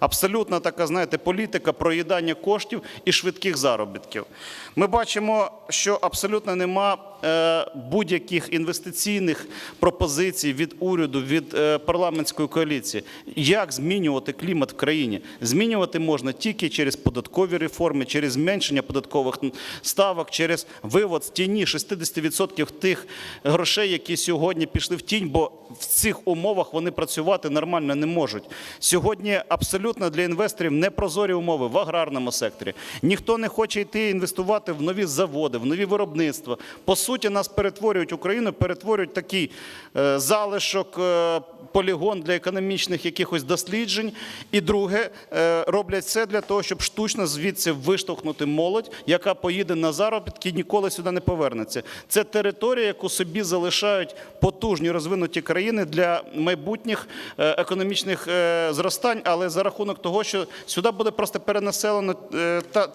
Абсолютно така, знаєте, політика проїдання коштів і швидких заробітків. Ми бачимо, що абсолютно нема е, будь-яких інвестиційних пропозицій від уряду, від е, парламентської коаліції. Як змінювати клімат в країні? Змінювати можна тільки через податкові реформи, через зменшення податкових ставок, через вивод з тіні 60% тих грошей, які сьогодні пішли в тінь, бо в цих умовах вони працювати нормально не можуть. Сьогодні абсолютно для інвесторів непрозорі умови в аграрному секторі. Ніхто не хоче йти інвестувати в нові заводи, в нові виробництва. По суті, нас перетворюють Україну, перетворюють такий е, залишок, е, полігон для економічних якихось досліджень. І друге, е, роблять все для того, щоб штучно звідси виштовхнути молодь, яка поїде на заробітки і ніколи сюди не повернеться. Це територія, яку собі залишають потужні розвинуті країни для майбутніх е, економічних е, зростань, але за рахунок того, що сюди буде просто перенаселена та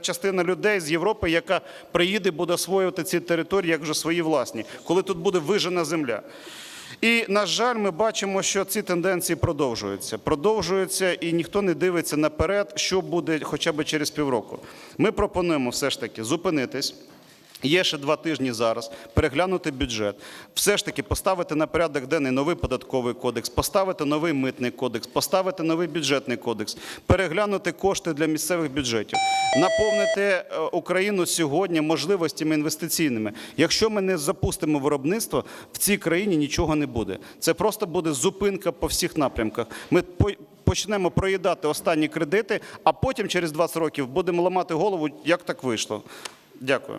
частина людей з Європи, яка приїде, буде освоювати ці території як вже свої власні, коли тут буде вижена земля. І на жаль, ми бачимо, що ці тенденції продовжуються. Продовжуються, і ніхто не дивиться наперед, що буде хоча б через півроку. Ми пропонуємо все ж таки зупинитись. Є ще два тижні зараз переглянути бюджет, все ж таки поставити на порядок денний новий податковий кодекс, поставити новий митний кодекс, поставити новий бюджетний кодекс, переглянути кошти для місцевих бюджетів, наповнити е, Україну сьогодні можливостями інвестиційними. Якщо ми не запустимо виробництво, в цій країні нічого не буде. Це просто буде зупинка по всіх напрямках. Ми по- почнемо проїдати останні кредити, а потім через 20 років будемо ламати голову, як так вийшло. Дякую.